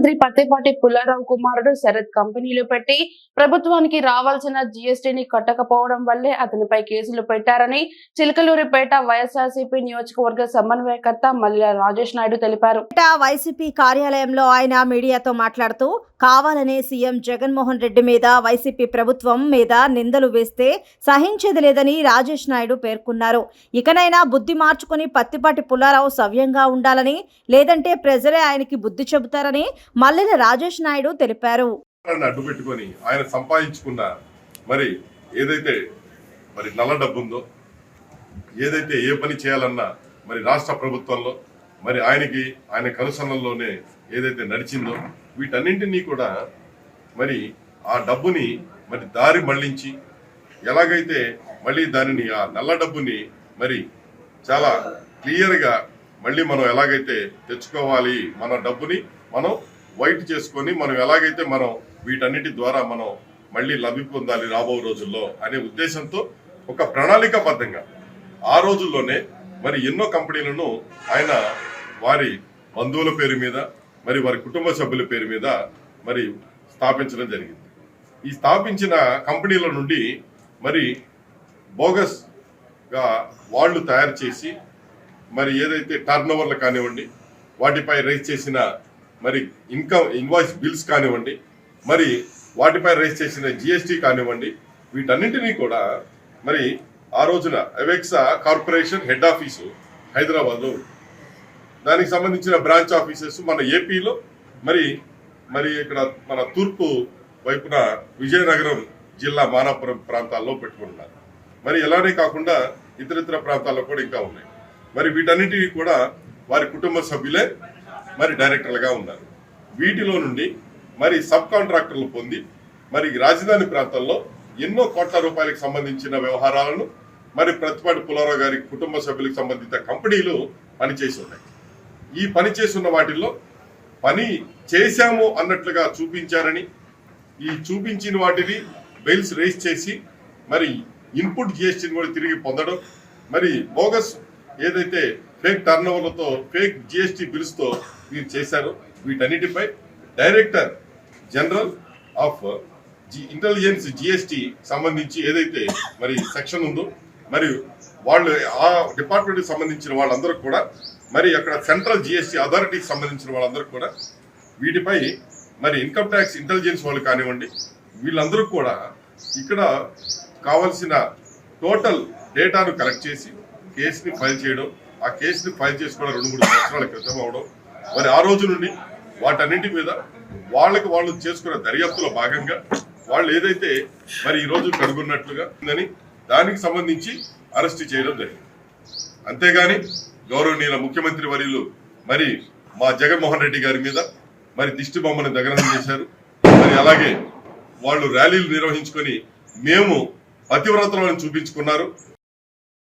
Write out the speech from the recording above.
మంత్రి పత్తిపాటి పుల్లారావు కుమారుడు శరత్ కంపెనీలు పెట్టి ప్రభుత్వానికి రావాల్సిన జీఎస్టీని కట్టకపోవడం వల్లే అతనిపై కేసులు పెట్టారని చిలకలూరిపేట వైఎస్ఆర్సీపీ నియోజకవర్గ సమన్వయకర్త మల్లిల రాజేష్ నాయుడు తెలిపారు. వైసీపీ కార్యాలయంలో ఆయన మీడియాతో మాట్లాడుతూ కావాలనే సీఎం జగన్మోహన్ రెడ్డి మీద వైసీపీ ప్రభుత్వం మీద నిందలు వేస్తే సహించేది లేదని రాజేష్ నాయుడు పేర్కొన్నారు. ఇకనైనా బుద్ధి మార్చుకుని పత్తిపాటి పుల్లారావు సవ్యంగా ఉండాలని లేదంటే ప్రజలే ఆయనకి బుద్ధి చెబుతారని మల్లెల రాజేష్ నాయుడు తెలిపారు. అడ్డు పెట్టుకొని ఆయన సంపాదించుకున్న మరి ఏదైతే మరి నల్ల డబ్బు ఉందో ఏదైతే ఏ పని చేయాలన్నా మరి రాష్ట్ర ప్రభుత్వంలో మరి ఆయనకి ఆయన కనుసన్నల్లోనే ఏదైతే నడిచిందో వీటన్నింటినీ కూడా మరి ఆ డబ్బుని మరి దారి మళ్ళించి ఎలాగైతే మళ్ళీ దానిని ఆ నల్ల డబ్బుని మరి చాలా క్లియర్గా మళ్ళీ మనం ఎలాగైతే తెచ్చుకోవాలి మన డబ్బుని మనం వైట్ చేసుకొని మనం ఎలాగైతే మనం వీటన్నిటి ద్వారా మనం మళ్ళీ లభి పొందాలి రాబో రోజుల్లో అనే ఉద్దేశంతో ఒక ప్రణాళికాబద్ధంగా ఆ రోజుల్లోనే మరి ఎన్నో కంపెనీలను ఆయన వారి బంధువుల పేరు మీద మరి వారి కుటుంబ సభ్యుల పేరు మీద మరి స్థాపించడం జరిగింది ఈ స్థాపించిన కంపెనీల నుండి మరి బోగస్గా వాళ్ళు తయారు చేసి మరి ఏదైతే టర్న్ ఓవర్లు కానివ్వండి వాటిపై రైజ్ చేసిన మరి ఇన్కమ్ ఇన్వాయిస్ బిల్స్ కానివ్వండి మరి వాటిపై రైజ్ చేసిన జిఎస్టీ కానివ్వండి వీటన్నింటినీ కూడా మరి ఆ రోజున అవెక్సా కార్పొరేషన్ హెడ్ ఆఫీసు హైదరాబాద్లో ఉంది. దానికి సంబంధించిన బ్రాంచ్ ఆఫీసెస్ మన ఏపీలో మరి మరి ఇక్కడ మన తూర్పు వైపున విజయనగరం జిల్లా మానాపురం ప్రాంతాల్లో పెట్టుకుంటున్నారు మరి ఎలానే కాకుండా ఇతరితర ప్రాంతాల్లో కూడా ఇంకా ఉన్నాయి. మరి వీటన్నిటివి కూడా వారి కుటుంబ సభ్యులే మరి డైరెక్టర్లుగా ఉన్నారు. వీటిలో నుండి మరి సబ్ కాంట్రాక్టర్లు పొంది మరి రాజధాని ప్రాంతంలో ఎన్నో కోట్ల రూపాయలకు సంబంధించిన వ్యవహారాలను మరి ప్రతిపాటి పులారావు గారి కుటుంబ సభ్యులకు సంబంధిత కంపెనీలు పనిచేసి ఉన్నాయి. ఈ పని చేస్తున్న వాటిల్లో పని చేశాము అన్నట్లుగా చూపించారని ఈ చూపించిన వాటిని బెయిల్స్ రేస్ చేసి మరి ఇన్పుట్ జిఎస్టీని కూడా తిరిగి పొందడం మరి బోగస్ ఏదైతే ఫేక్ టర్నోవర్లతో ఫేక్ జిఎస్టీ బిల్స్తో వీరు చేశారో వీటన్నిటిపై director general of G intelligence GST సంబంధించి ఏదైతే మరి సెక్షన్ ఉందో మరియు వాళ్ళు ఆ డిపార్ట్మెంట్కి సంబంధించిన వాళ్ళందరూ కూడా మరి అక్కడ సెంట్రల్ జిఎస్టీ అథారిటీకి సంబంధించిన వాళ్ళందరూ కూడా వీటిపై మరి ఇన్కమ్ ట్యాక్స్ ఇంటెలిజెన్స్ వాళ్ళు కానివ్వండి వీళ్ళందరూ కూడా ఇక్కడ కావలసిన టోటల్ డేటాను కలెక్ట్ చేసి కేసుని ఫైల్ చేయడం ఆ కేసుని ఫైల్ చేసుకోవడం రెండు మూడు సంవత్సరాల క్రితం అవడం మరి ఆ రోజు నుండి వాటన్నింటి మీద వాళ్ళకి వాళ్ళు చేసుకున్న దర్యాప్తులో భాగంగా వాళ్ళు ఏదైతే మరి ఈ రోజు కనుగొన్నట్లుగా ఉందని దానికి సంబంధించి అరెస్ట్ చేయడం జరిగింది. అంతేగాని గౌరవనీయుల ముఖ్యమంత్రి వర్యులు మరి మా జగన్మోహన్ రెడ్డి గారి మీద మరి దిష్టి బొమ్మను దగ్నం చేశారు. మరి అలాగే వాళ్ళు ర్యాలీలు నిర్వహించుకొని మేము పతివ్రతలను చూపించుకున్నారు.